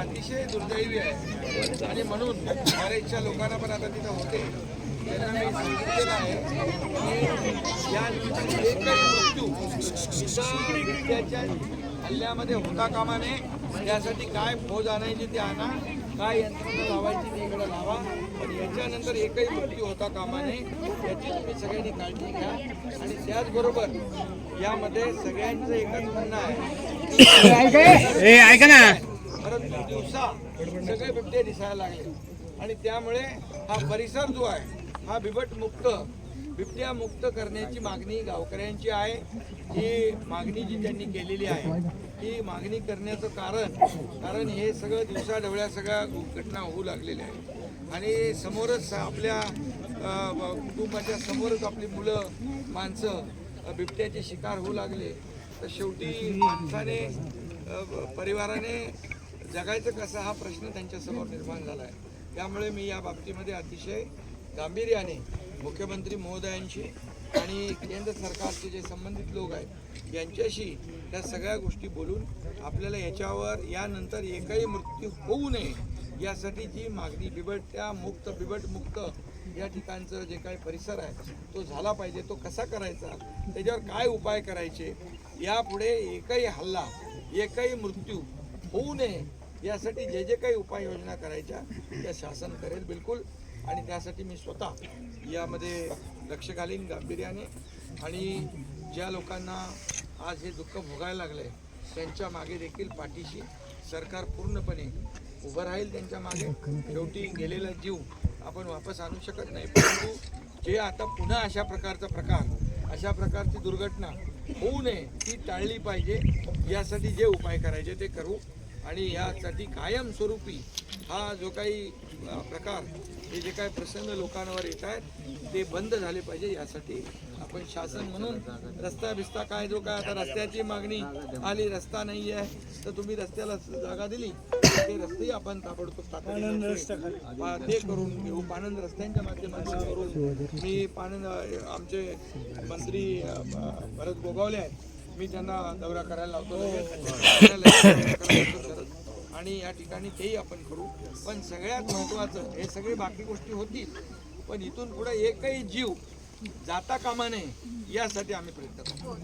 अतिशय दुर्दैवी आहे. आणि म्हणून बऱ्याचशा लोकांना पण आता तिथं होते. मी आहे हल्ल्यामध्ये होता कामा नये. त्यासाठी काय फौज आणायची ते आणा काय यंत्रणा लावायची ते इकडं लावा. पण याच्यानंतर एकही मृत्यू होता कामा नये याची तुम्ही सगळ्यांनी काळजी घ्या. आणि त्याचबरोबर यामध्ये सगळ्यांचं एकच म्हणणं आहे. ऐका ना. दिवसा सगळे बिबटे दिसायला लागले. आणि त्यामुळे हा परिसर जो आहे हा बिबट मुक्त बिबट्या मुक्त करण्याची मागणी गावकऱ्यांची आहे. ही मागणी जी त्यांनी केलेली आहे ही मागणी करण्याचं कारण कारण हे सगळं दिवसाढवळ्या सगळ्या घटना होऊ लागलेल्या आहेत. आणि समोरच आपल्या कुटुंबाच्या समोरच आपली मुलं माणसं बिबट्याचे शिकार होऊ लागले. तर शेवटी माणसाने परिवाराने जगायचं कसं हा प्रश्न त्यांच्यासमोर निर्माण झाला आहे. त्यामुळे मी या बाबतीमध्ये अतिशय गांभीर्याने मुख्यमंत्री महोदयांशी आणि केंद्र सरकारचे जे संबंधित लोक आहेत यांच्याशी त्या सगळ्या गोष्टी बोलून आपल्याला याच्यावर यानंतर एकही मृत्यू होऊ नये यासाठी जी मागणी बिबट्या मुक्त बिबट मुक्त या ठिकाणचं जे काही परिसर आहे तो झाला पाहिजे तो कसा करायचा त्याच्यावर काय उपाय करायचे यापुढे एकही हल्ला एकही मृत्यू होऊ नये यासाठी जे जे काही उपाययोजना करायच्या त्या शासन करेल बिलकुल. आणि त्यासाठी मी स्वतः यामध्ये लक्ष घालीन गांभीर्याने. आणि ज्या लोकांना आज हे दुःख भोगायला लागलं आहे त्यांच्या मागे देखील पाठीशी सरकार पूर्णपणे उभं राहील त्यांच्या मागे. शेवटी गेलेला जीव आपण वापस आणू शकत नाही. परंतु जे आता पुन्हा अशा प्रकारचा प्रकार अशा प्रकारची दुर्घटना होऊ नये ती टाळली पाहिजे. यासाठी जे उपाय करायचे ते करू. आणि यासाठी कायमस्वरूपी हा जो काही प्रकार हे जे काही प्रसंग लोकांवर येत आहेत ते बंद झाले पाहिजे. यासाठी आपण शासन म्हणून रस्ता बिस्ता काय जो काय आता रस्त्याची मागणी आली रस्ता नाही आहे तर तुम्ही रस्त्याला जागा दिली ते रस्तेही आपण ताबडतोब ते करून घेऊ. पाणंद रस्त्यांच्या माध्यमातून करून मी पाणंद आमचे मंत्री भरत गोगावले आहेत. मी त्यांना दौरा करायला लावतो लगेच. त्यांना लगेच दौरा करायला लावतो शरद. आणि या ठिकाणी तेही आपण करू. पण सगळ्यात महत्त्वाचं हे सगळे बाकी गोष्टी होतील. पण इथून पुढे एकही जीव जाता कामा नये यासाठी आम्ही प्रयत्न करू